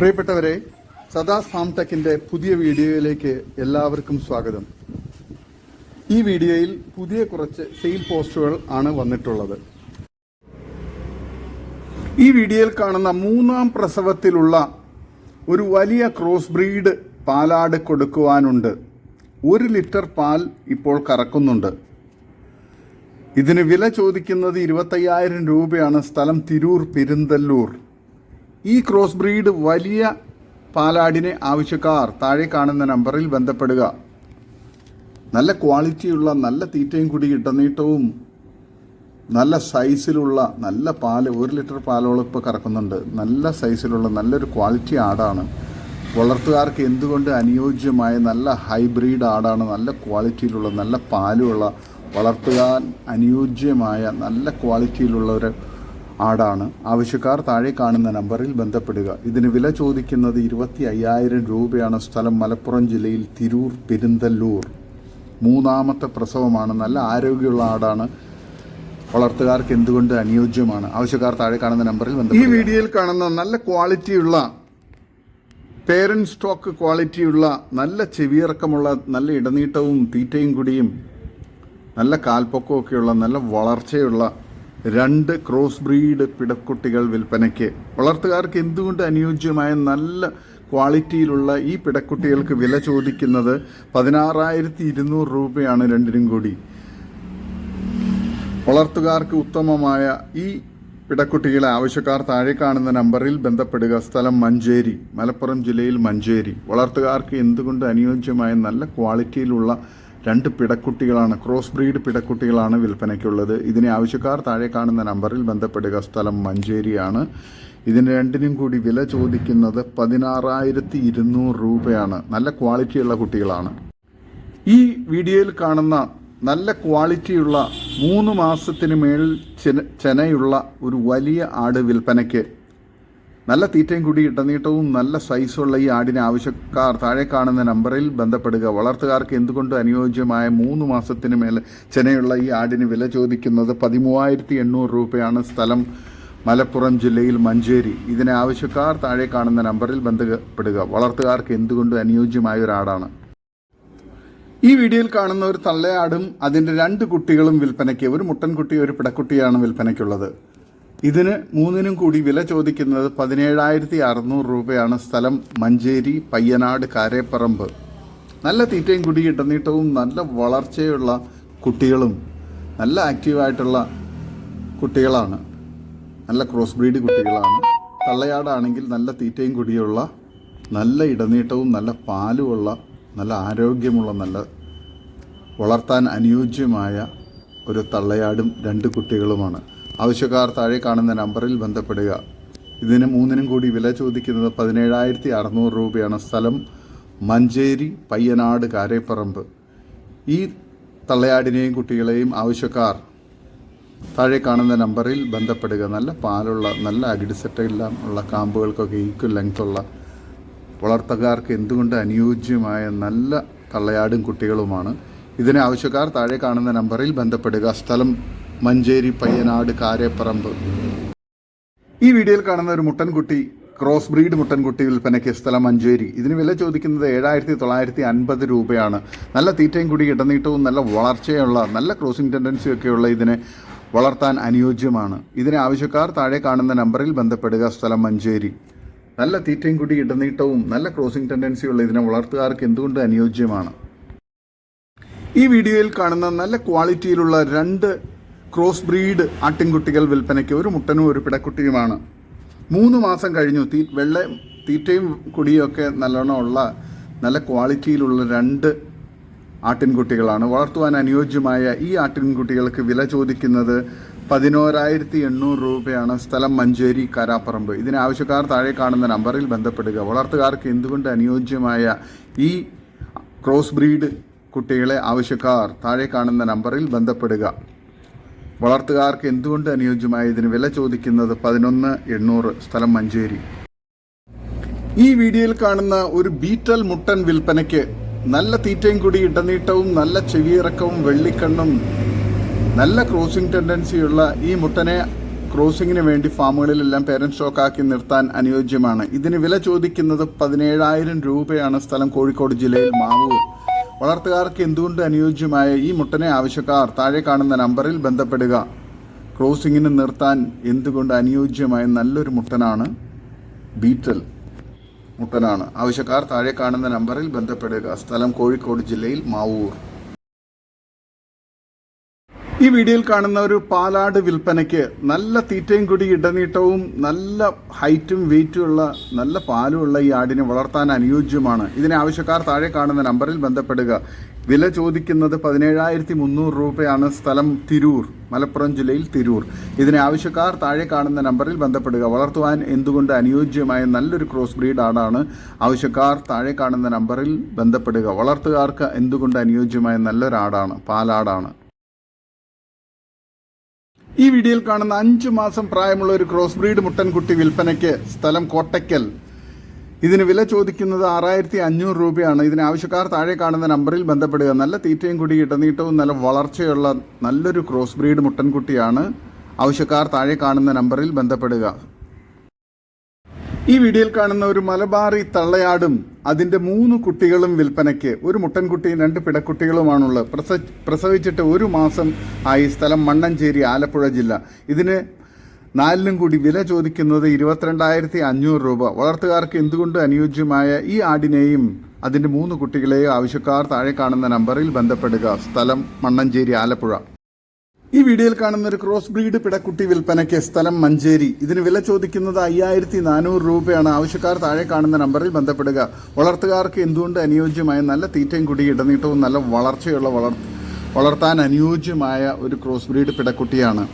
പ്രിയപ്പെട്ടവരെ സദാ ഫാം ടെക്കിന്റെ പുതിയ വീഡിയോയിലേക്ക് എല്ലാവർക്കും സ്വാഗതം. ഈ വീഡിയോയിൽ പുതിയ കുറച്ച് സെയിൽ പോസ്റ്റുകൾ ആണ് വന്നിട്ടുള്ളത്. ഈ വീഡിയോയിൽ കാണുന്ന മൂന്നാം പ്രസവത്തിലുള്ള ഒരു വലിയ ക്രോസ് ബ്രീഡ് പാലാട് കൊടുക്കുവാനുണ്ട്. ഒരു ലിറ്റർ പാൽ ഇപ്പോൾ കറക്കുന്നുണ്ട്. ഇതിന് വില ചോദിക്കുന്നത് ഇരുപത്തയ്യായിരം രൂപയാണ് സ്ഥലം തിരൂർ പെരിന്തല്ലൂർ. ഈ ക്രോസ് ബ്രീഡ് വലിയ പാലാടിനെ ആവശ്യക്കാർ താഴെ കാണുന്ന നമ്പറിൽ ബന്ധപ്പെടുക. നല്ല ക്വാളിറ്റിയുള്ള നല്ല തീറ്റയും കൂടി ഇടനീട്ടവും നല്ല സൈസിലുള്ള നല്ല പാൽ ഒരു ലിറ്റർ പാലോളം ഇപ്പോൾ കറക്കുന്നുണ്ട്. നല്ല സൈസിലുള്ള നല്ലൊരു ക്വാളിറ്റി ആടാണ്. വളർത്തുകാർക്ക് എന്തുകൊണ്ട് അനുയോജ്യമായ നല്ല ഹൈബ്രിഡ് ആടാണ് നല്ല ക്വാളിറ്റിയിലുള്ള നല്ല പാലുള്ള വളർത്തുകാൻ അനുയോജ്യമായ നല്ല ക്വാളിറ്റിയിലുള്ള ഒരു ആടാണ്? ആവശ്യക്കാർ താഴെ കാണുന്ന നമ്പറിൽ ബന്ധപ്പെടുക. ഇതിന് വില ചോദിക്കുന്നത് ഇരുപത്തി അയ്യായിരം രൂപയാണ്. സ്ഥലം മലപ്പുറം ജില്ലയിൽ തിരൂർ പെരിന്തല്ലൂർ. മൂന്നാമത്തെ പ്രസവമാണ്. നല്ല ആരോഗ്യമുള്ള ആടാണ്. വളർത്തുകാർക്ക് എന്തുകൊണ്ട് അനുയോജ്യമാണ്? ആവശ്യക്കാർ താഴെ കാണുന്ന നമ്പറിൽ ബന്ധപ്പെടുക. ഈ വീഡിയോയിൽ കാണുന്ന നല്ല ക്വാളിറ്റിയുള്ള പേരന്റ് സ്റ്റോക്ക് ക്വാളിറ്റിയുള്ള നല്ല ചെവിയിറക്കമുള്ള നല്ല ഇടനീട്ടവും തീറ്റയും കുടിയും നല്ല കാൽപ്പൊക്കമൊക്കെയുള്ള നല്ല വളർച്ചയുള്ള രണ്ട് ക്രോസ് ബ്രീഡ് പിടക്കുട്ടികൾ വിൽപ്പനയ്ക്ക്. വളർത്തുകാർക്ക് എന്തുകൊണ്ട് അനുയോജ്യമായ നല്ല ക്വാളിറ്റിയിലുള്ള ഈ പിടക്കുട്ടികൾക്ക് വില ചോദിക്കുന്നത് പതിനാറായിരത്തി ഇരുന്നൂറ് രൂപയാണ് രണ്ടിനും കൂടി. വളർത്തുകാർക്ക് ഉത്തമമായ ഈ പിടക്കുട്ടികളെ ആവശ്യക്കാർ താഴെ കാണുന്ന നമ്പറിൽ ബന്ധപ്പെടുക. സ്ഥലം മഞ്ചേരി. മലപ്പുറം ജില്ലയിൽ മഞ്ചേരി. വളർത്തുകാർക്ക് എന്തുകൊണ്ട് അനുയോജ്യമായ നല്ല ക്വാളിറ്റിയിലുള്ള രണ്ട് പിടക്കുട്ടികളാണ് ക്രോസ് ബ്രീഡ് പിടക്കുട്ടികളാണ് വിൽപ്പനയ്ക്കുള്ളത്? ഇതിനെ ആവശ്യക്കാർ താഴെ കാണുന്ന നമ്പറിൽ ബന്ധപ്പെടുക. സ്ഥലം മഞ്ചേരിയാണ്. ഇതിന് രണ്ടിനും കൂടി വില ചോദിക്കുന്നത് പതിനാറായിരത്തി ഇരുന്നൂറ് രൂപയാണ്. നല്ല ക്വാളിറ്റിയുള്ള കുട്ടികളാണ്. ഈ വീഡിയോയിൽ കാണുന്ന നല്ല ക്വാളിറ്റിയുള്ള മൂന്ന് മാസത്തിന് മേൽ ചെന ചെനയുള്ള ഒരു വലിയ ആട് വിൽപ്പനയ്ക്ക്. നല്ല തീറ്റയും കൂടി ഇടനീട്ടവും നല്ല സൈസുള്ള ഈ ആടിന് ആവശ്യക്കാർ താഴെ കാണുന്ന നമ്പറിൽ ബന്ധപ്പെടുക. വളർത്തുകാർക്ക് എന്തുകൊണ്ട് അനുയോജ്യമായ മൂന്ന് മാസത്തിന് മേൽ ചെനയുള്ള ഈ ആടിന് വില ചോദിക്കുന്നത് പതിമൂവായിരത്തി എണ്ണൂറ് രൂപയാണ് സ്ഥലം. മലപ്പുറം ജില്ലയിൽ മഞ്ചേരി. ഇതിനെ ആവശ്യക്കാർ താഴെ കാണുന്ന നമ്പറിൽ ബന്ധപ്പെടുക. വളർത്തുകാർക്ക് എന്തുകൊണ്ട് അനുയോജ്യമായ ഒരാടാണ് ഈ വീഡിയോയിൽ കാണുന്ന ഒരു തള്ളയാടും അതിന്റെ രണ്ട് കുട്ടികളും വിൽപ്പനയ്ക്ക് ഒരു മുട്ടൻകുട്ടി ഒരു പിടക്കുട്ടിയാണ് വിൽപ്പനയ്ക്കുള്ളത്. ഇതിന് മൂന്നിനും കൂടി വില ചോദിക്കുന്നത് പതിനേഴായിരത്തി അറുന്നൂറ് രൂപയാണ് സ്ഥലം മഞ്ചേരി പയ്യനാട് കാരേപ്പറമ്പ്. നല്ല തീറ്റയും കുടി ഇടനീട്ടവും നല്ല വളർച്ചയുള്ള കുട്ടികളും നല്ല ആക്റ്റീവായിട്ടുള്ള കുട്ടികളാണ്. നല്ല ക്രോസ് ബ്രീഡ് കുട്ടികളാണ്. തള്ളയാടാണെങ്കിൽ നല്ല തീറ്റയും കുടിയുള്ള നല്ല ഇടനീട്ടവും നല്ല പാലുമുള്ള നല്ല ആരോഗ്യമുള്ള നല്ല വളർത്താൻ അനുയോജ്യമായ ഒരു തള്ളയാടും രണ്ട് കുട്ടികളുമാണ്. ആവശ്യക്കാർ താഴെ കാണുന്ന നമ്പറിൽ ബന്ധപ്പെടുക. ഇതിന് മൂന്നിനും കൂടി വില ചോദിക്കുന്നത് പതിനേഴായിരത്തി അറുന്നൂറ് രൂപയാണ്. സ്ഥലം മഞ്ചേരി പയ്യനാട് കാരേപ്പറമ്പ്. ഈ തള്ളയാടിനെയും കുട്ടികളെയും ആവശ്യക്കാർ താഴെ കാണുന്ന നമ്പറിൽ ബന്ധപ്പെടുക. നല്ല പാലുള്ള നല്ല അകിടിസെറ്റെല്ലാം ഉള്ള കാമ്പുകൾക്കൊക്കെ ഈക്വൽ ലെങ്ത്തുള്ള വളർത്തുകാർക്ക് എന്തുകൊണ്ട് അനുയോജ്യമായ നല്ല തള്ളയാടും കുട്ടികളുമാണ്? ഇതിന് ആവശ്യക്കാർ താഴെ കാണുന്ന നമ്പറിൽ ബന്ധപ്പെടുക. സ്ഥലം മഞ്ചേരി പയ്യനാട് കാരേപ്പറമ്പ്. ഈ വീഡിയോയിൽ കാണുന്ന ഒരു മുട്ടൻകുട്ടി ക്രോസ് ബ്രീഡ് മുട്ടൻകുട്ടി വിൽപ്പനയ്ക്ക് സ്ഥലം മഞ്ചേരി. ഇതിന് വില ചോദിക്കുന്നത് ഏഴായിരത്തി തൊള്ളായിരത്തി അൻപത് രൂപയാണ്. നല്ല തീറ്റയും കൂടി ഇടനീട്ടവും നല്ല വളർച്ചയുള്ള നല്ല ക്രോസിംഗ് ടെൻഡൻസി ഒക്കെയുള്ള ഇതിനെ വളർത്താൻ അനുയോജ്യമാണ്. ഇതിന് ആവശ്യക്കാർ താഴെ കാണുന്ന നമ്പറിൽ ബന്ധപ്പെടുക. സ്ഥലം മഞ്ചേരി. നല്ല തീറ്റയും കൂടി ഇടനീട്ടവും നല്ല ക്രോസിംഗ് ടെൻഡൻസിയുള്ള ഇതിനെ വളർത്തുകാർക്ക് എന്തുകൊണ്ട് അനുയോജ്യമാണ്? ഈ വീഡിയോയിൽ കാണുന്ന നല്ല ക്വാളിറ്റിയിലുള്ള രണ്ട് ക്രോസ് ബ്രീഡ് ആട്ടിൻകുട്ടികൾ വിൽപ്പനയ്ക്ക് ഒരു മുട്ടനും ഒരു പിടക്കുട്ടിയുമാണ്. മൂന്ന് മാസം കഴിഞ്ഞു. തീ വെള്ള തീറ്റയും കുടിയും ഒക്കെ നല്ലോണം ഉള്ള നല്ല ക്വാളിറ്റിയിലുള്ള രണ്ട് ആട്ടിൻകുട്ടികളാണ്. വളർത്തുവാൻ അനുയോജ്യമായ ഈ ആട്ടിൻകുട്ടികൾക്ക് വില ചോദിക്കുന്നത് പതിനോരായിരത്തി എണ്ണൂറ് രൂപയാണ് സ്ഥലം മഞ്ചേരി കാരാപ്പറമ്പ്. ഇതിന് ആവശ്യക്കാർ താഴെ കാണുന്ന നമ്പറിൽ ബന്ധപ്പെടുക. വളർത്തുകാർക്ക് എന്തുകൊണ്ട് അനുയോജ്യമായ ഈ ക്രോസ് ബ്രീഡ് കുട്ടികളെ ആവശ്യക്കാർ താഴെ കാണുന്ന നമ്പറിൽ ബന്ധപ്പെടുക? വളർത്തുകാർക്ക് എന്തുകൊണ്ട് അനുയോജ്യമായ ഇതിന് വില ചോദിക്കുന്നത് പതിനൊന്ന് എണ്ണൂറ് സ്ഥലം മഞ്ചേരി. ഈ വീഡിയോയിൽ കാണുന്ന ഒരു ബീറ്റൽ മുട്ടൻ വിൽപ്പനയ്ക്ക് നല്ല തീറ്റയും കൂടി ഇടനീട്ടവും നല്ല ചെവിയിറക്കവും വെള്ളിക്കണ്ണും നല്ല ക്രോസിംഗ് ടെൻഡൻസിയുള്ള ഈ മുട്ടനെ ക്രോസിങ്ങിന് വേണ്ടി ഫാമുകളിലെല്ലാം പേരൻ സ്റ്റോക്കാക്കി നിർത്താൻ അനുയോജ്യമാണ്. ഇതിന് വില ചോദിക്കുന്നത് പതിനേഴായിരം രൂപയാണ് സ്ഥലം കോഴിക്കോട് ജില്ലയിൽ മാവൂർ. വളർത്തുകാർക്ക് എന്തുകൊണ്ട് അനുയോജ്യമായ ഈ മുട്ടനെ ആവശ്യക്കാർ താഴെ കാണുന്ന നമ്പറിൽ ബന്ധപ്പെടുക. ക്രോസിങ്ങിന് നിർത്താൻ എന്തുകൊണ്ട് അനുയോജ്യമായ നല്ലൊരു മുട്ടനാണ് ബീറ്റൽ മുട്ടനാണ്. ആവശ്യക്കാർ താഴെ കാണുന്ന നമ്പറിൽ ബന്ധപ്പെടുക. സ്ഥലം കോഴിക്കോട് ജില്ലയിൽ മാവൂർ. ഈ വീഡിയോയിൽ കാണുന്ന ഒരു പാലാട് വിൽപ്പനയ്ക്ക് നല്ല തീറ്റയും കൂടി ഇടനീട്ടവും നല്ല ഹൈറ്റും വെയിറ്റും ഉള്ള നല്ല പാലുമുള്ള ഈ ആടിനെ വളർത്താൻ അനുയോജ്യമാണ്. ഇതിനെ ആവശ്യക്കാർ താഴെ കാണുന്ന നമ്പറിൽ ബന്ധപ്പെടുക. വില ചോദിക്കുന്നത് പതിനേഴായിരത്തി മുന്നൂറ് രൂപയാണ് സ്ഥലം തിരൂർ മലപ്പുറം ജില്ലയിൽ തിരൂർ. ഇതിനെ ആവശ്യക്കാർ താഴെ കാണുന്ന നമ്പറിൽ ബന്ധപ്പെടുക. വളർത്തുവാൻ എന്തുകൊണ്ട് അനുയോജ്യമായ നല്ലൊരു ക്രോസ് ബ്രീഡ് ആടാണ് ആവശ്യക്കാർ താഴെ കാണുന്ന നമ്പറിൽ ബന്ധപ്പെടുക. വളർത്തുകാർക്ക് എന്തുകൊണ്ട് അനുയോജ്യമായ നല്ലൊരാടാണ് പാലാടാണ്? ഈ വീഡിയോയിൽ കാണുന്ന അഞ്ചു മാസം പ്രായമുള്ള ഒരു ക്രോസ് ബ്രീഡ് മുട്ടൻകുട്ടി വിൽപ്പനയ്ക്ക് സ്ഥലം കോട്ടയ്ക്കൽ. ഇതിന് വില ചോദിക്കുന്നത് ആറായിരത്തി അഞ്ഞൂറ് രൂപയാണ്. ഇതിന് ആവശ്യക്കാർ താഴെ കാണുന്ന നമ്പറിൽ ബന്ധപ്പെടുക. നല്ല തീറ്റയും കൂടി ഇടനീട്ടവും നല്ല വളർച്ചയുള്ള നല്ലൊരു ക്രോസ് ബ്രീഡ് മുട്ടൻകുട്ടിയാണ്. ആവശ്യക്കാർ താഴെ കാണുന്ന നമ്പറിൽ ബന്ധപ്പെടുക. ഈ വീഡിയോയിൽ കാണുന്ന ഒരു മലബാറി തള്ളയാടും അതിന്റെ മൂന്ന് കുട്ടികളും വിൽപ്പനയ്ക്ക്. ഒരു മുട്ടൻകുട്ടിയും രണ്ട് പിടക്കുട്ടികളുമാണുള്ളത്. പ്രസ പ്രസവിച്ചിട്ട് ഒരു മാസം ആയി സ്ഥലം മണ്ണഞ്ചേരി ആലപ്പുഴ ജില്ല. ഇതിന് നാലിനും കൂടി വില ചോദിക്കുന്നത് ഇരുപത്തിരണ്ടായിരത്തി അഞ്ഞൂറ് രൂപ. വളർത്തുകാർക്ക് എന്തുകൊണ്ട് അനുയോജ്യമായ ഈ ആടിനെയും അതിന്റെ മൂന്ന് കുട്ടികളെയും ആവശ്യക്കാർ താഴെ കാണുന്ന നമ്പറിൽ ബന്ധപ്പെടുക. സ്ഥലം മണ്ണഞ്ചേരി ആലപ്പുഴ. ഈ വീഡിയോയിൽ കാണുന്ന ഒരു ക്രോസ് ബ്രീഡ് പിടക്കുട്ടി വിൽപ്പനയ്ക്ക് സ്ഥലം മഞ്ചേരി. ഇതിന് വില ചോദിക്കുന്നത് അയ്യായിരത്തി നാനൂറ് രൂപയാണ്. ആവശ്യക്കാർ താഴെ കാണുന്ന നമ്പറിൽ ബന്ധപ്പെടുക. വളർത്തുകാർക്ക് എന്തുകൊണ്ട് അനുയോജ്യമായ നല്ല തീറ്റയും കുടി ഇടനീട്ടവും നല്ല വളർച്ചയുള്ള വളർ വളർത്താൻ അനുയോജ്യമായ ഒരു ക്രോസ് ബ്രീഡ് പിടക്കുട്ടിയാണ്.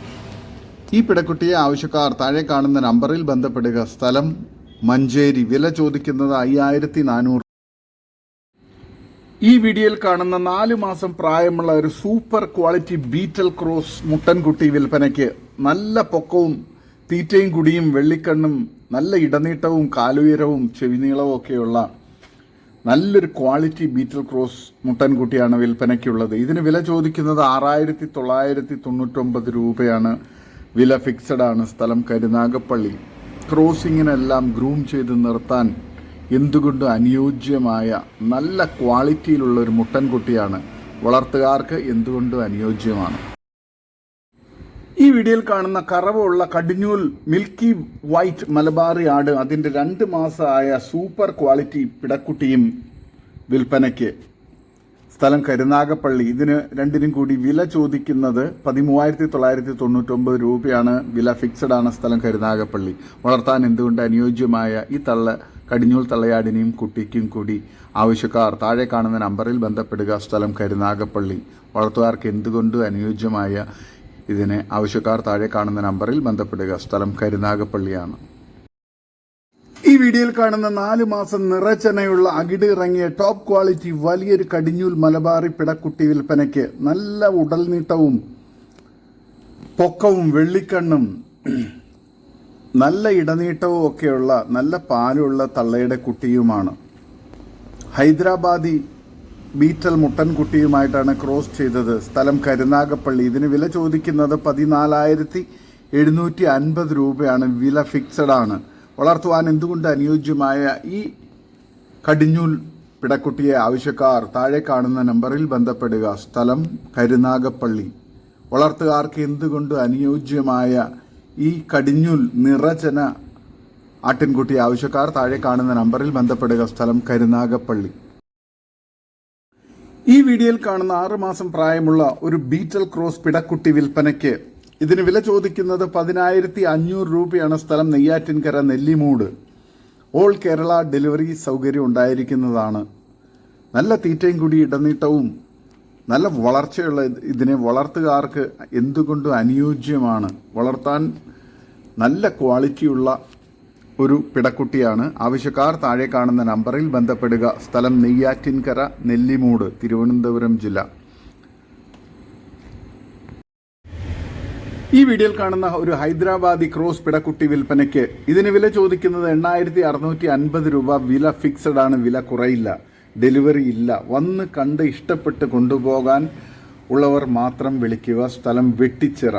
ഈ പിടക്കുട്ടിയെ ആവശ്യക്കാർ താഴെ കാണുന്ന നമ്പറിൽ ബന്ധപ്പെടുക. സ്ഥലം മഞ്ചേരി. വില ചോദിക്കുന്നത് അയ്യായിരത്തി നാനൂറ് ഈ വീഡിയോയിൽ കാണുന്ന നാല് മാസം പ്രായമുള്ള ഒരു സൂപ്പർ ക്വാളിറ്റി ബീറ്റൽ ക്രോസ് മുട്ടൻകുട്ടി വിൽപ്പനയ്ക്ക് നല്ല പൊക്കവും തീറ്റയും കുടിയും വെള്ളിക്കണ്ണും നല്ല ഇടനീട്ടവും കാലുയരവും ചെവിനീളവും ഒക്കെയുള്ള നല്ലൊരു ക്വാളിറ്റി ബീറ്റൽ ക്രോസ് മുട്ടൻകുട്ടിയാണ് വിൽപ്പനയ്ക്കുള്ളത്. ഇതിന് വില ചോദിക്കുന്നത് ആറായിരത്തി തൊള്ളായിരത്തി തൊണ്ണൂറ്റൊമ്പത് രൂപയാണ്. വില ഫിക്സഡ് ആണ്. സ്ഥലം കരുനാഗപ്പള്ളി. ക്രോസിങ്ങിനെല്ലാം ഗ്രൂം ചെയ്ത് നിർത്താൻ എന്തുകൊണ്ടും അനുയോജ്യമായ നല്ല ക്വാളിറ്റിയിലുള്ള ഒരു മുട്ടൻകുട്ടിയാണ് വളർത്തുകാർക്ക് എന്തുകൊണ്ടും അനുയോജ്യമാണ്. ഈ വീഡിയോയിൽ കാണുന്ന കറവുള്ള കടിഞ്ഞൂൽ മിൽക്കി വൈറ്റ് മലബാറി ആട് അതിന്റെ രണ്ട് മാസമായ സൂപ്പർ ക്വാളിറ്റി പിടക്കുട്ടിയും വിൽപ്പനയ്ക്ക്. സ്ഥലം കരുനാഗപ്പള്ളി. ഇതിന് രണ്ടിനും കൂടി വില ചോദിക്കുന്നത് പതിമൂവായിരത്തി തൊള്ളായിരത്തി തൊണ്ണൂറ്റൊമ്പത് രൂപയാണ്. വില ഫിക്സഡ് ആണ് സ്ഥലം കരുനാഗപ്പള്ളി. വളർത്താൻ എന്തുകൊണ്ട് അനുയോജ്യമായ ഈ തള്ള കടിഞ്ഞൂൽ തള്ളയാടിനെയും കുട്ടിക്കും കൂടി. ആവശ്യക്കാർ താഴെ കാണുന്ന നമ്പറിൽ ബന്ധപ്പെടുക. സ്ഥലം കരുനാഗപ്പള്ളി. വളർത്തുകാർക്ക് എന്തുകൊണ്ട് അനുയോജ്യമായ ഇതിനെ ആവശ്യക്കാർ താഴെ കാണുന്ന നമ്പറിൽ ബന്ധപ്പെടുക. സ്ഥലം കരുനാഗപ്പള്ളിയാണ്. ഈ വീഡിയോയിൽ കാണുന്ന നാല് മാസം നിറച്ചനയുള്ള അകിട് ഇറങ്ങിയ ടോപ്പ് ക്വാളിറ്റി വലിയൊരു കടിഞ്ഞൂൽ മലബാറി പിടക്കുട്ടി വിൽപ്പനയ്ക്ക് നല്ല ഉടൽ നീട്ടവും പൊക്കവും വെള്ളിക്കണ്ണും നല്ല ഇടനീട്ടവും ഒക്കെയുള്ള നല്ല പാലുള്ള തള്ളയുടെ കുട്ടിയുമാണ്. ഹൈദരാബാദി ബീറ്റൽ മുട്ടൻ കുട്ടിയുമായിട്ടാണ് ക്രോസ് ചെയ്തത്. സ്ഥലം കരുനാഗപ്പള്ളി. ഇതിന് വില ചോദിക്കുന്നത് പതിനാലായിരത്തി എഴുന്നൂറ്റി അൻപത് രൂപയാണ്. വില ഫിക്സഡ് ആണ്. വളർത്തുവാൻ എന്തുകൊണ്ട് അനുയോജ്യമായ ഈ കടിഞ്ഞൂൽ പിടക്കുട്ടിയെ ആവശ്യക്കാർ താഴെ കാണുന്ന നമ്പറിൽ ബന്ധപ്പെടുക. സ്ഥലം കരുനാഗപ്പള്ളി. വളർത്തുകാർക്ക് എന്തുകൊണ്ട് അനുയോജ്യമായ ഈ കടിഞ്ഞൂൽ നിറചന ആട്ടിൻകുട്ടി ആവശ്യക്കാർ താഴെ കാണുന്ന നമ്പറിൽ ബന്ധപ്പെടുക. സ്ഥലം കരുനാഗപ്പള്ളി. ഈ വീഡിയോയിൽ കാണുന്ന ആറുമാസം പ്രായമുള്ള ഒരു ബീറ്റൽ ക്രോസ് പിടക്കുട്ടി വിൽപ്പനയ്ക്ക് ഇതിന് വില ചോദിക്കുന്നത് പതിനായിരത്തി അഞ്ഞൂറ് രൂപയാണ് സ്ഥലം നെയ്യാറ്റിൻകര നെല്ലിമൂട്. ഓൾ കേരള ഡെലിവറി സൗകര്യം ഉണ്ടായിരിക്കുന്നതാണ്. നല്ല തീറ്റയും കൂടി ഇടനീട്ടവും നല്ല വളർച്ചയുള്ള ഇതിനെ വളർത്തുകാർക്ക് എന്തുകൊണ്ടും അനുയോജ്യമാണ്. വളർത്താൻ നല്ല ക്വാളിറ്റിയുള്ള ഒരു പിടക്കുട്ടിയാണ്. ആവശ്യക്കാർ താഴെ കാണുന്ന നമ്പറിൽ ബന്ധപ്പെടുക. സ്ഥലം നെയ്യാറ്റിൻകര നെല്ലിമൂട് തിരുവനന്തപുരം ജില്ല. ഈ വീഡിയോയിൽ കാണുന്ന ഒരു ഹൈദരാബാദി ക്രോസ് പിടക്കുട്ടി വിൽപ്പനയ്ക്ക് ഇതിന് വില ചോദിക്കുന്നത് എണ്ണായിരത്തി അറുന്നൂറ്റി അൻപത് രൂപ. വില ഫിക്സഡ് ആണ്. വില കുറയില്ല. ഡെലിവറി ഇല്ല. വന്ന് കണ്ട് ഇഷ്ടപ്പെട്ട് കൊണ്ടുപോകാൻ ഉള്ളവർ മാത്രം വിളിക്കുക സ്ഥലം വെട്ടിച്ചിറ.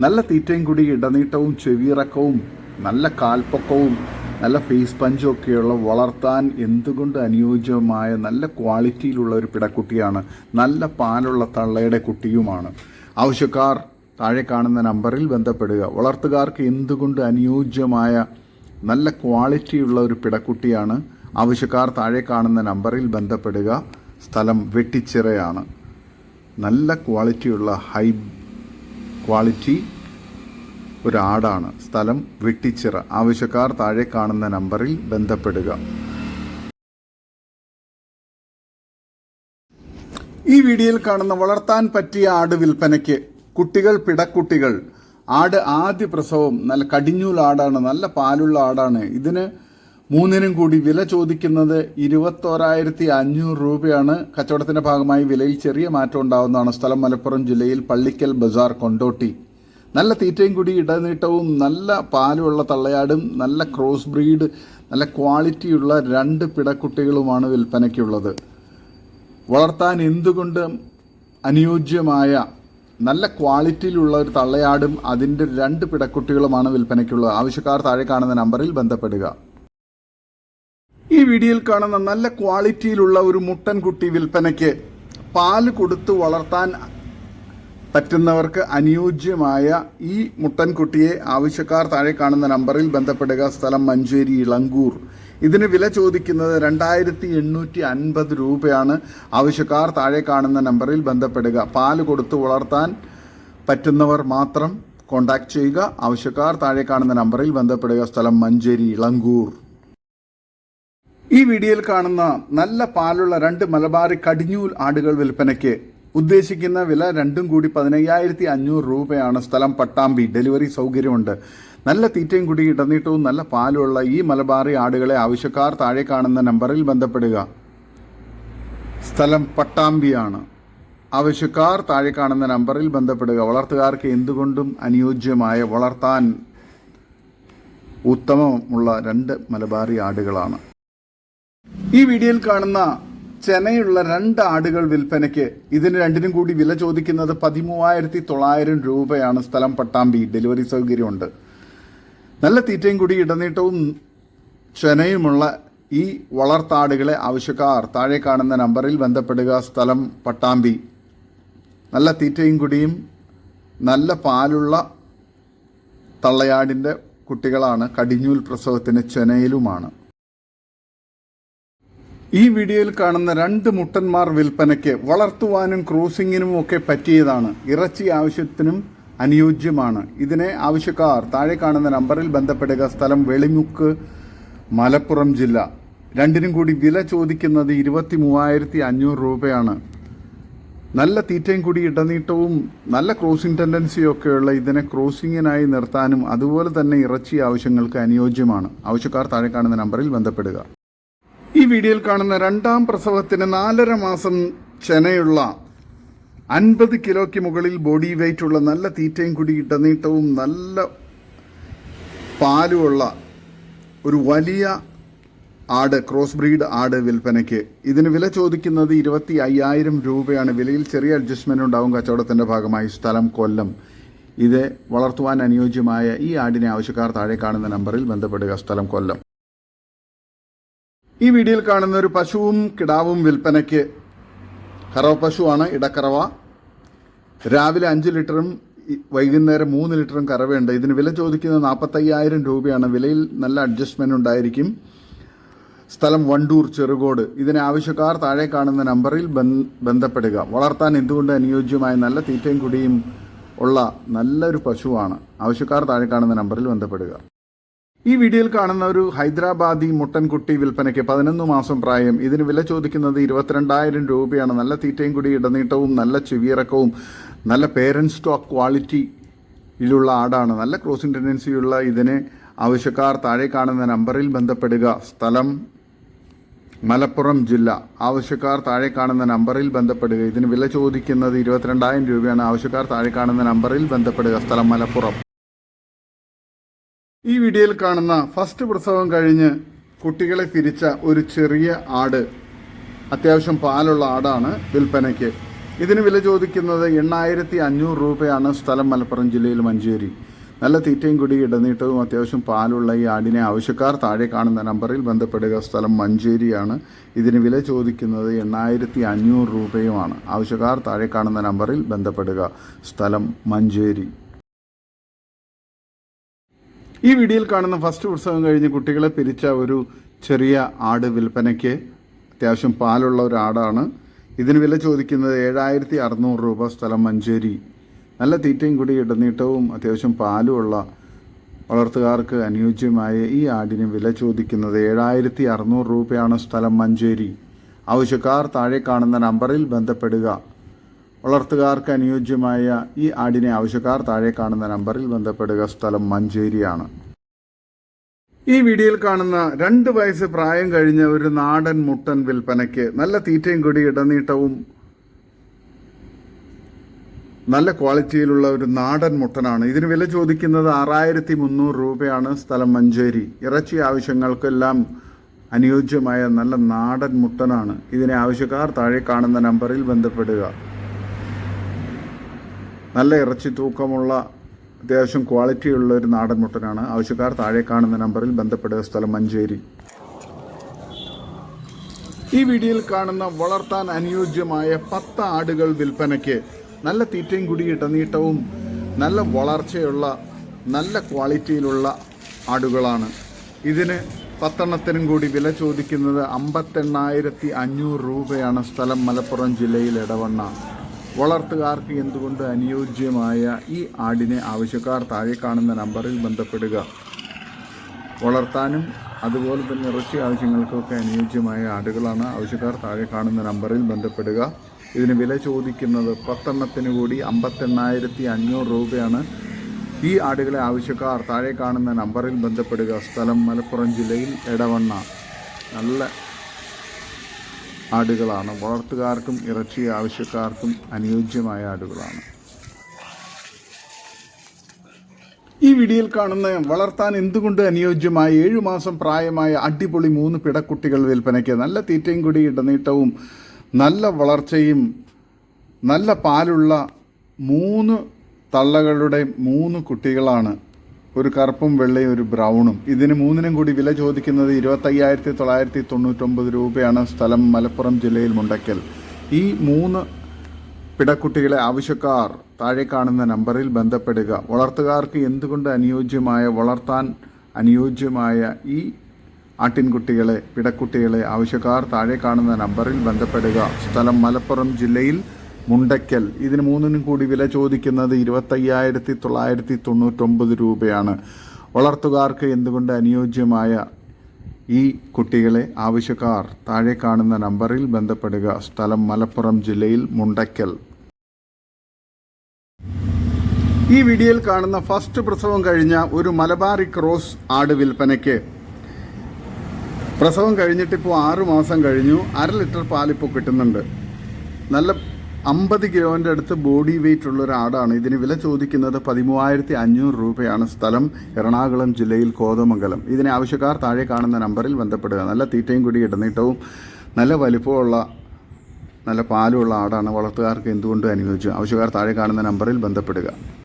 നല്ല തീറ്റയും കൂടി ഇടനീട്ടവും ചെവിയിറക്കവും നല്ല കാൽപ്പൊക്കവും നല്ല ഫേസ് പഞ്ചും ഒക്കെയുള്ള വളർത്താൻ എന്തുകൊണ്ട് അനുയോജ്യമായ നല്ല ക്വാളിറ്റിയിലുള്ള ഒരു പിടക്കുട്ടിയാണ് നല്ല പാലുള്ള തള്ളയുടെ കുട്ടിയുമാണ്. ആവശ്യക്കാർ താഴെ കാണുന്ന നമ്പറിൽ ബന്ധപ്പെടുക. വളർത്തുകാർക്ക് എന്തുകൊണ്ട് അനുയോജ്യമായ നല്ല ക്വാളിറ്റിയുള്ള ഒരു പിടക്കുട്ടിയാണ് ആവശ്യക്കാർ താഴെ കാണുന്ന നമ്പറിൽ ബന്ധപ്പെടുക. സ്ഥലം വെട്ടിച്ചിറയാണ്. നല്ല ക്വാളിറ്റിയുള്ള ഹൈ ക്വാളിറ്റി ഒരു ആടാണ് സ്ഥലം വെട്ടിച്ചിറ. ആവശ്യക്കാർ താഴെ കാണുന്ന നമ്പറിൽ ബന്ധപ്പെടുക. ഈ വീഡിയോയിൽ കാണുന്ന വളർത്താൻ പറ്റിയ ആട് വിൽപ്പനയ്ക്ക് കുട്ടികൾ പിടക്കുട്ടികൾ. ആട് ആദ്യ പ്രസവം നല്ല കടിഞ്ഞൂൽ ആടാണ് നല്ല പാലുള്ള ആടാണ്. ഇതിന് മൂന്നിനും കൂടി വില ചോദിക്കുന്നത് ഇരുപത്തോരായിരത്തി അഞ്ഞൂറ് രൂപയാണ്. കച്ചവടത്തിന്റെ ഭാഗമായി വിലയിൽ ചെറിയ മാറ്റം ഉണ്ടാവുന്നതാണ് സ്ഥലം മലപ്പുറം ജില്ലയിൽ പള്ളിക്കൽ ബസാർ കൊണ്ടോട്ടി. നല്ല തീറ്റയും കൂടി ഇടനീട്ടവും നല്ല പാലുള്ള തള്ളയാടും നല്ല ക്രോസ് ബ്രീഡ് നല്ല ക്വാളിറ്റിയുള്ള രണ്ട് പിടക്കുട്ടികളുമാണ് വിൽപ്പനയ്ക്കുള്ളത്. വളർത്താൻ എന്തുകൊണ്ടും അനുയോജ്യമായ നല്ല ക്വാളിറ്റിയിലുള്ള ഒരു തള്ളയാടും അതിന്റെ രണ്ട് പിടക്കുട്ടികളുമാണ് വിൽപ്പനയ്ക്കുള്ളത്. ആവശ്യക്കാർ താഴെ കാണുന്ന നമ്പറിൽ ബന്ധപ്പെടുക. ഈ വീഡിയോയിൽ കാണുന്ന നല്ല ക്വാളിറ്റിയിലുള്ള ഒരു മുട്ടൻകുട്ടി വിൽപ്പനയ്ക്ക് പാൽ കൊടുത്ത് വളർത്താൻ പറ്റുന്നവർക്ക് അനുയോജ്യമായ ഈ മുട്ടൻകുട്ടിയെ ആവശ്യക്കാർ താഴെ കാണുന്ന നമ്പറിൽ ബന്ധപ്പെടുക. സ്ഥലം മഞ്ചേരി ഇളങ്കൂർ. ഇതിന് വില ചോദിക്കുന്നത് രണ്ടായിരത്തി എണ്ണൂറ്റി അൻപത് രൂപയാണ്. ആവശ്യക്കാർ താഴെ കാണുന്ന നമ്പറിൽ ബന്ധപ്പെടുക. പാൽ കൊടുത്ത് വളർത്താൻ പറ്റുന്നവർ മാത്രം കോൺടാക്ട് ചെയ്യുക. ആവശ്യക്കാർ താഴെ കാണുന്ന നമ്പറിൽ ബന്ധപ്പെടുക. സ്ഥലം മഞ്ചേരി ഇളങ്കൂർ. ഈ വീഡിയോയിൽ കാണുന്ന നല്ല പാലുള്ള രണ്ട് മലബാറി കടിഞ്ഞൂൽ ആടുകൾ വിൽപ്പനയ്ക്ക് ഉദ്ദേശിക്കുന്ന വില രണ്ടും കൂടി പതിനയ്യായിരത്തി അഞ്ഞൂറ് രൂപയാണ്. സ്ഥലം പട്ടാമ്പി. ഡെലിവറി സൗകര്യമുണ്ട്. നല്ല തീറ്റയും കൂടി ഇടനീട്ടവും നല്ല പാലുള്ള ഈ മലബാറി ആടുകളെ ആവശ്യക്കാർ താഴെ കാണുന്ന നമ്പറിൽ ബന്ധപ്പെടുക. സ്ഥലം പട്ടാമ്പിയാണ്. ആവശ്യക്കാർ താഴെ കാണുന്ന നമ്പറിൽ ബന്ധപ്പെടുക. വളർത്തുകാർക്ക് എന്തുകൊണ്ടും അനുയോജ്യമായ വളർത്താൻ ഉത്തമമുള്ള രണ്ട് മലബാറി ആടുകളാണ്. ഈ വീഡിയോയിൽ കാണുന്ന ചെനയുള്ള രണ്ട് ആടുകൾ വിൽപ്പനയ്ക്ക് ഇതിന് രണ്ടിനും കൂടി വില ചോദിക്കുന്നത് പതിമൂവായിരത്തി തൊള്ളായിരം രൂപയാണ്. സ്ഥലം പട്ടാമ്പി. ഡെലിവറി സൗകര്യമുണ്ട്. നല്ല തീറ്റയും കൂടി ഇടനീട്ടവും ചെനയുമുള്ള ഈ വളർത്താടുകളെ ആവശ്യക്കാർ താഴെ കാണുന്ന നമ്പറിൽ ബന്ധപ്പെടുക. സ്ഥലം പട്ടാമ്പി. നല്ല തീറ്റയും കുടിയും നല്ല പാലുള്ള തള്ളയാടിന്റെ കുട്ടികളാണ്. കടിഞ്ഞൂൽ പ്രസവത്തിന് ചെനയിലുമാണ് ഈ വീഡിയോയിൽ കാണുന്ന രണ്ട് മുട്ടന്മാർ വിൽപ്പനയ്ക്ക് വളർത്തുവാനും ക്രൂസിങ്ങിനും ഒക്കെ പറ്റിയതാണ്. ഇറച്ചി ആവശ്യത്തിനും അനുയോജ്യമാണ്. ഇതിനെ ആവശ്യക്കാർ താഴെ കാണുന്ന നമ്പറിൽ ബന്ധപ്പെടുക. സ്ഥലം വെളിമുക്ക് മലപ്പുറം ജില്ല. രണ്ടിനും കൂടി വില ചോദിക്കുന്നത് ഇരുപത്തി മൂവായിരത്തി അഞ്ഞൂറ് രൂപയാണ്. നല്ല തീറ്റയും കൂടി ഇടനീട്ടവും നല്ല ക്രോസിംഗ് ടെൻഡൻസിയും ഒക്കെയുള്ള ഇതിനെ ക്രോസിങ്ങിനായി നിർത്താനും അതുപോലെ തന്നെ ഇറച്ചി ആവശ്യങ്ങൾക്ക് അനുയോജ്യമാണ്. ആവശ്യക്കാർ താഴെ കാണുന്ന നമ്പറിൽ ബന്ധപ്പെടുക. ഈ വീഡിയോയിൽ കാണുന്ന രണ്ടാം പ്രസവത്തിന് നാലര മാസം ചെനയുള്ള അൻപത് കിലോയ്ക്ക് മുകളിൽ ബോഡി വെയിറ്റ് ഉള്ള നല്ല തീറ്റയും കൂടി ഇടനീട്ടവും നല്ല പാലുമുള്ള ഒരു വലിയ ആട് ക്രോസ് ബ്രീഡ് ആട് വിൽപ്പനയ്ക്ക്. ഇതിന് വില ചോദിക്കുന്നത് ഇരുപത്തി അയ്യായിരം രൂപയാണ്. വിലയിൽ ചെറിയ അഡ്ജസ്റ്റ്മെന്റ് ഉണ്ടാവും കച്ചവടത്തിന്റെ ഭാഗമായി. സ്ഥലം കൊല്ലം. ഇത് വളർത്തുവാൻ അനുയോജ്യമായ ഈ ആടിനെ ആവശ്യക്കാർ താഴെ കാണുന്ന നമ്പറിൽ ബന്ധപ്പെടുക. സ്ഥലം കൊല്ലം. ഈ വീഡിയോയിൽ കാണുന്ന ഒരു പശുവും കിടാവും വിൽപ്പനയ്ക്ക് കറവ പശുവാണ് ഇടക്കറവ. രാവിലെ അഞ്ച് ലിറ്ററും വൈകുന്നേരം മൂന്ന് ലിറ്ററും കറവയുണ്ട്. ഇതിന് വില ചോദിക്കുന്നത് നാൽപ്പത്തയ്യായിരം രൂപയാണ്. വിലയിൽ നല്ല അഡ്ജസ്റ്റ്മെന്റ് ഉണ്ടായിരിക്കും. സ്ഥലം വണ്ടൂർ ചെറുകോട്. ഇതിന് ആവശ്യക്കാർ താഴെ കാണുന്ന നമ്പറിൽ ബന്ധപ്പെടുക. വളർത്താൻ എന്തുകൊണ്ട് അനുയോജ്യമായ നല്ല തീറ്റയും കുടിയും ഉള്ള നല്ലൊരു പശുവാണ്. ആവശ്യക്കാർ താഴെ കാണുന്ന നമ്പറിൽ ബന്ധപ്പെടുക. ഈ വീഡിയോയിൽ കാണുന്ന ഒരു ഹൈദരാബാദി മുട്ടൻകുട്ടി വിൽപ്പനയ്ക്ക് പതിനൊന്ന് മാസം പ്രായം. ഇതിന് വില ചോദിക്കുന്നത് ഇരുപത്തിരണ്ടായിരം രൂപയാണ്. നല്ല തീറ്റയും കൂടി ഇടനീട്ടവും നല്ല ചെവിയിറക്കവും നല്ല പേരന്റ് സ്റ്റോക്ക് ക്വാളിറ്റിയിലുള്ള ആടാണ്. നല്ല ക്രോസിംഗ് ടെൻഡൻസിയുള്ള ഇതിന് ആവശ്യക്കാർ താഴെ കാണുന്ന നമ്പറിൽ ബന്ധപ്പെടുക. സ്ഥലം മലപ്പുറം ജില്ല. ആവശ്യക്കാർ താഴെ കാണുന്ന നമ്പറിൽ ബന്ധപ്പെടുക. ഇതിന് വില ചോദിക്കുന്നത് ഇരുപത്തിരണ്ടായിരം രൂപയാണ്. ആവശ്യക്കാർ താഴെ കാണുന്ന നമ്പറിൽ ബന്ധപ്പെടുക. സ്ഥലം മലപ്പുറം. ഈ വീഡിയോയിൽ കാണുന്ന ഫസ്റ്റ് പ്രസവം കഴിഞ്ഞ് കുട്ടികളെ പിരിച്ച ഒരു ചെറിയ ആട് അത്യാവശ്യം പാലുള്ള ആടാണ് വിൽപ്പനയ്ക്ക്. ഇതിന് വില ചോദിക്കുന്നത് എണ്ണായിരത്തി അഞ്ഞൂറ് രൂപയാണ് സ്ഥലം മലപ്പുറം ജില്ലയിൽ മഞ്ചേരി. നല്ല തീറ്റയും കുടി ഇടനീട്ടവും അത്യാവശ്യം പാലുള്ള ഈ ആടിനെ ആവശ്യക്കാർ താഴെ കാണുന്ന നമ്പറിൽ ബന്ധപ്പെടുക. സ്ഥലം മഞ്ചേരിയാണ്. ഇതിന് വില ചോദിക്കുന്നത് എണ്ണായിരത്തി അഞ്ഞൂറ് രൂപയുമാണ്. ആവശ്യക്കാർ താഴെ കാണുന്ന നമ്പറിൽ ബന്ധപ്പെടുക. സ്ഥലം മഞ്ചേരി. ഈ വീഡിയോയിൽ കാണുന്ന ഫസ്റ്റ് ഉത്സവം കഴിഞ്ഞ് കുട്ടികളെ പിരിച്ച ഒരു ചെറിയ ആട് വിൽപ്പനയ്ക്ക് അത്യാവശ്യം പാലുള്ള ഒരു ആടാണ്. ഇതിന് വില ചോദിക്കുന്നത് ഏഴായിരത്തി അറുന്നൂറ് രൂപ സ്ഥലം മഞ്ചേരി. നല്ല തീറ്റയും കൂടി ഇടനീട്ടവും അത്യാവശ്യം പാലുമുള്ള വളർത്തുകാർക്ക് അനുയോജ്യമായ ഈ ആടിന് വില ചോദിക്കുന്നത് ഏഴായിരത്തി അറുന്നൂറ് രൂപയാണ് സ്ഥലം മഞ്ചേരി. ആവശ്യക്കാർ താഴെ കാണുന്ന നമ്പറിൽ ബന്ധപ്പെടുക. വളർത്തുകാർക്ക് അനുയോജ്യമായ ഈ ആടിനെ ആവശ്യക്കാർ താഴെ കാണുന്ന നമ്പറിൽ ബന്ധപ്പെടുക. സ്ഥലം മഞ്ചേരിയാണ്. ഈ വീഡിയോയിൽ കാണുന്ന രണ്ട് വയസ്സ് പ്രായം കഴിഞ്ഞ ഒരു നാടൻ മുട്ടൻ വിൽപ്പനയ്ക്ക് നല്ല തീറ്റയും കൂടി ഇടനീട്ടവും നല്ല ക്വാളിറ്റിയിലുള്ള ഒരു നാടൻ മുട്ടനാണ്. ഇതിന് വില ചോദിക്കുന്നത് ആറായിരത്തി മുന്നൂറ് രൂപയാണ് സ്ഥലം മഞ്ചേരി. ഇറച്ചി ആവശ്യങ്ങൾക്കെല്ലാം അനുയോജ്യമായ നല്ല നാടൻ മുട്ടനാണ്. ഇതിനെ ആവശ്യക്കാർ താഴെ കാണുന്ന നമ്പറിൽ ബന്ധപ്പെടുക. നല്ല ഇറച്ചി തൂക്കമുള്ള അത്യാവശ്യം ക്വാളിറ്റിയുള്ള ഒരു നാടൻ മുട്ടനാണ്. ആവശ്യക്കാർ താഴെ കാണുന്ന നമ്പറിൽ ബന്ധപ്പെടുക. സ്ഥലം മഞ്ചേരി. ഈ വീഡിയോയിൽ കാണുന്ന വളർത്താൻ അനുയോജ്യമായ പത്ത് ആടുകൾ വിൽപ്പനയ്ക്ക് നല്ല തീറ്റയും കുടി ഇടനീട്ടവും നല്ല വളർച്ചയുള്ള നല്ല ക്വാളിറ്റിയിലുള്ള ആടുകളാണ്. ഇതിന് പത്തെണ്ണത്തിനും കൂടി വില ചോദിക്കുന്നത് അമ്പത്തെണ്ണായിരത്തി അഞ്ഞൂറ് രൂപയാണ്. സ്ഥലം മലപ്പുറം ജില്ലയിൽ ഇടവണ്ണ വളർത്തുകാർക്ക് എന്തുകൊണ്ട് അനുയോജ്യമായ ഈ ആടിനെ ആവശ്യക്കാർ താഴെ കാണുന്ന നമ്പറിൽ ബന്ധപ്പെടുക? വളർത്താനും അതുപോലെ തന്നെ ഇറച്ചി ആവശ്യങ്ങൾക്കൊക്കെ അനുയോജ്യമായ ആടുകളാണ് ആവശ്യക്കാർ താഴെ കാണുന്ന നമ്പറിൽ ബന്ധപ്പെടുക. ഇതിന് വില ചോദിക്കുന്നത് പത്തെണ്ണത്തിന് കൂടി അമ്പത്തെണ്ണായിരത്തി അഞ്ഞൂറ് രൂപയാണ്. ഈ ആടുകളെ ആവശ്യക്കാർ താഴെ കാണുന്ന നമ്പറിൽ ബന്ധപ്പെടുക. സ്ഥലം മലപ്പുറം ജില്ലയിൽ എടവണ്ണ. നല്ല ആടുകളാണ്. വളർത്തുകാർക്കും ഇറച്ചി ആവശ്യക്കാർക്കും അനുയോജ്യമായ ആടുകളാണ്. ഈ വീഡിയോയിൽ കാണുന്ന വളർത്താൻ എന്തുകൊണ്ട് അനുയോജ്യമായ ഏഴു മാസം പ്രായമായ അടിപൊളി മൂന്ന് പിടക്കുട്ടികൾ വിൽപ്പനയ്ക്ക് നല്ല തീറ്റയും കൂടി ഇടനീട്ടവും നല്ല വളർച്ചയും നല്ല പാലുള്ള മൂന്ന് തള്ളകളുടെ മൂന്ന് കുട്ടികളാണ് ഒരു കറുപ്പും വെള്ളയും ഒരു ബ്രൗണും. ഇതിന് മൂന്നിനും കൂടി വില ചോദിക്കുന്നത് ഇരുപത്തയ്യായിരത്തി തൊള്ളായിരത്തി തൊണ്ണൂറ്റൊമ്പത് രൂപയാണ് സ്ഥലം മലപ്പുറം ജില്ലയിൽ മുണ്ടക്കൽ. ഈ മൂന്ന് പിടക്കുട്ടികളെ ആവശ്യക്കാർ താഴെ കാണുന്ന നമ്പറിൽ ബന്ധപ്പെടുക. വളർത്തുകാർക്ക് എന്തുകൊണ്ട് അനുയോജ്യമായ വളർത്താൻ അനുയോജ്യമായ ഈ ആട്ടിൻകുട്ടികളെ പിടക്കുട്ടികളെ ആവശ്യക്കാർ താഴെ കാണുന്ന നമ്പറിൽ ബന്ധപ്പെടുക. സ്ഥലം മലപ്പുറം ജില്ലയിൽ മുണ്ടയ്ക്കൽ. ഇതിന് മൂന്നിനും കൂടി വില ചോദിക്കുന്നത് ഇരുപത്തയ്യായിരത്തി തൊള്ളായിരത്തി തൊണ്ണൂറ്റൊമ്പത് രൂപയാണ്. വളർത്തുകാർക്ക് എന്തുകൊണ്ട് അനുയോജ്യമായ ഈ കുട്ടികളെ ആവശ്യക്കാർ താഴെ കാണുന്ന നമ്പറിൽ ബന്ധപ്പെടുക. സ്ഥലം മലപ്പുറം ജില്ലയിൽ മുണ്ടയ്ക്കൽ. ഈ വീഡിയോയിൽ കാണുന്ന ഫസ്റ്റ് പ്രസവം കഴിഞ്ഞ ഒരു മലബാറി ക്രോസ് ആട് വിൽപ്പനയ്ക്ക്. പ്രസവം കഴിഞ്ഞിട്ടിപ്പോൾ ആറു മാസം കഴിഞ്ഞു. അര ലിറ്റർ പാലിപ്പോൾ കിട്ടുന്നുണ്ട്. നല്ല അമ്പത് കിലോന്റെ അടുത്ത് ബോഡി വെയിറ്റ് ഉള്ള ഒരു ആടാണ് ഇതിന് വില ചോദിക്കുന്നത് പതിമൂവായിരത്തി അഞ്ഞൂറ് രൂപയാണ് സ്ഥലം. എറണാകുളം ജില്ലയിൽ കോതമംഗലം. ഇതിനെ ആവശ്യക്കാർ താഴെ കാണുന്ന നമ്പറിൽ ബന്ധപ്പെടുക. നല്ല തീറ്റയും കൂടി ഇടനീട്ടവും നല്ല വലിപ്പമുള്ള നല്ല പാലുമുള്ള ആടാണ് വളർത്തുകാർക്ക് എന്തുകൊണ്ടും അനുയോജ്യം? ആവശ്യക്കാർ താഴെ കാണുന്ന നമ്പറിൽ ബന്ധപ്പെടുക.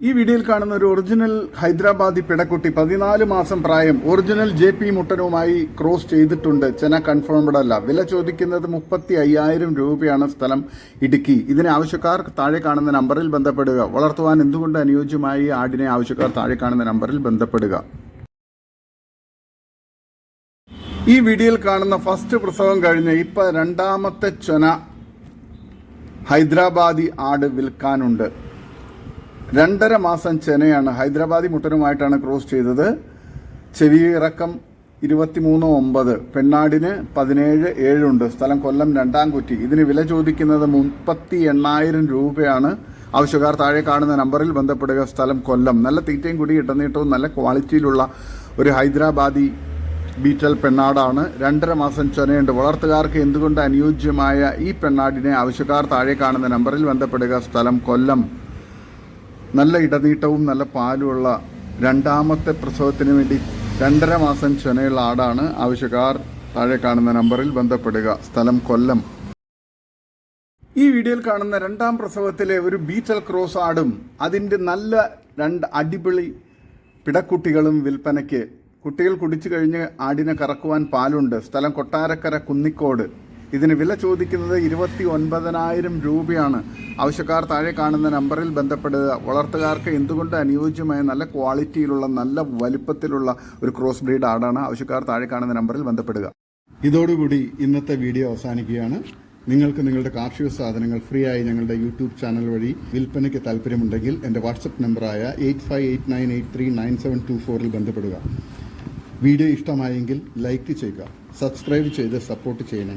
ഈ വീഡിയോയിൽ കാണുന്ന ഒരു ഒറിജിനൽ ഹൈദരാബാദി പിടക്കുട്ടി പതിനാല് മാസം പ്രായം ഒറിജിനൽ ജെ പി മുട്ടനുമായി ക്രോസ് ചെയ്തിട്ടുണ്ട്. ചെന കൺഫേംഡ് അല്ല. വില ചോദിക്കുന്നത് മുപ്പത്തി അയ്യായിരം രൂപയാണ് സ്ഥലം ഇടുക്കി. ഇതിന് ആവശ്യക്കാർ താഴെ കാണുന്ന നമ്പറിൽ ബന്ധപ്പെടുക. വളർത്തുവാൻ എന്തുകൊണ്ട് അനുയോജ്യമായി ആടിനെ ആവശ്യക്കാർ താഴെ കാണുന്ന നമ്പറിൽ ബന്ധപ്പെടുക? ഈ വീഡിയോയിൽ കാണുന്ന ഫസ്റ്റ് പ്രസവം കഴിഞ്ഞ് ഇപ്പൊ രണ്ടാമത്തെ ചെന ഹൈദരാബാദി ആട് വിൽക്കാനുണ്ട്. രണ്ടര മാസം ചെനയാണ് ഹൈദരാബാദി മുട്ടനുമായിട്ടാണ് ക്രോസ് ചെയ്തത്. ചെവി ഇറക്കം ഇരുപത്തിമൂന്ന് ഒമ്പത്. പെണ്ണാടിന് പതിനേഴ് ഏഴുണ്ട്. സ്ഥലം കൊല്ലം രണ്ടാം കുറ്റി. ഇതിന് വില ചോദിക്കുന്നത് മുപ്പത്തി എണ്ണായിരം രൂപയാണ്. ആവശ്യക്കാർ താഴെ കാണുന്ന നമ്പറിൽ ബന്ധപ്പെടുക. സ്ഥലം കൊല്ലം. നല്ല തീറ്റയും കൂടി ഇട്ടനീട്ടവും നല്ല ക്വാളിറ്റിയിലുള്ള ഒരു ഹൈദരാബാദി ബീറ്റൽ പെണ്ണാടാണ്. രണ്ടര മാസം ചൊനയുണ്ട് വളർത്തുകാർക്ക് എന്തുകൊണ്ട് അനുയോജ്യമായ ഈ പെണ്ണാടിനെ ആവശ്യക്കാർ താഴെ കാണുന്ന നമ്പറിൽ ബന്ധപ്പെടുക. സ്ഥലം കൊല്ലം. നല്ല ഇടനീട്ടവും നല്ല പാലുമുള്ള രണ്ടാമത്തെ പ്രസവത്തിന് വേണ്ടി രണ്ടര മാസം ചെനയുള്ള ആടാണ് ആവശ്യക്കാർ. താഴെ കാണുന്ന നമ്പറിൽ ബന്ധപ്പെടുക. സ്ഥലം കൊല്ലം. ഈ വീഡിയോയിൽ കാണുന്ന രണ്ടാം പ്രസവത്തിലെ ഒരു ബീറ്റൽ ക്രോസ് ആടും അതിന്റെ നല്ല രണ്ട് അടിപൊളി പിടക്കുട്ടികളും വിൽപ്പനയ്ക്ക്. കുട്ടികൾ കുടിച്ചു കഴിഞ്ഞ് ആടിനെ കറക്കുവാൻ പാലുണ്ട്. സ്ഥലം കൊട്ടാരക്കര കുന്നിക്കോട്. ഇതിന് വില ചോദിക്കുന്നത് ഇരുപത്തി ഒൻപതിനായിരം രൂപയാണ്. ആവശ്യക്കാർ താഴെ കാണുന്ന നമ്പറിൽ ബന്ധപ്പെടുക. വളർത്തുകാർക്ക് എന്തുകൊണ്ട് അനുയോജ്യമായ നല്ല ക്വാളിറ്റിയിലുള്ള നല്ല വലിപ്പത്തിലുള്ള ഒരു ക്രോസ് ബ്രീഡ് ആടാണ് ആവശ്യക്കാർ താഴെ കാണുന്ന നമ്പറിൽ ബന്ധപ്പെടുക. ഇതോടുകൂടി ഇന്നത്തെ വീഡിയോ അവസാനിക്കുകയാണ്. നിങ്ങൾക്ക് നിങ്ങളുടെ കാർഷിക സാധനങ്ങൾ ഫ്രീ ആയി ഞങ്ങളുടെ യൂട്യൂബ് ചാനൽ വഴി വിൽപ്പനയ്ക്ക് താല്പര്യമുണ്ടെങ്കിൽ എന്റെ വാട്സപ്പ് നമ്പറായ eight five eight nine eight three nine seven two ഫോറിൽ ബന്ധപ്പെടുക. വീഡിയോ ഇഷ്ടമായെങ്കിൽ ലൈക്ക് ചെയ്യുക സബ്സ്ക്രൈബ് ചെയ്ത് സപ്പോർട്ട് ചെയ്യണേ.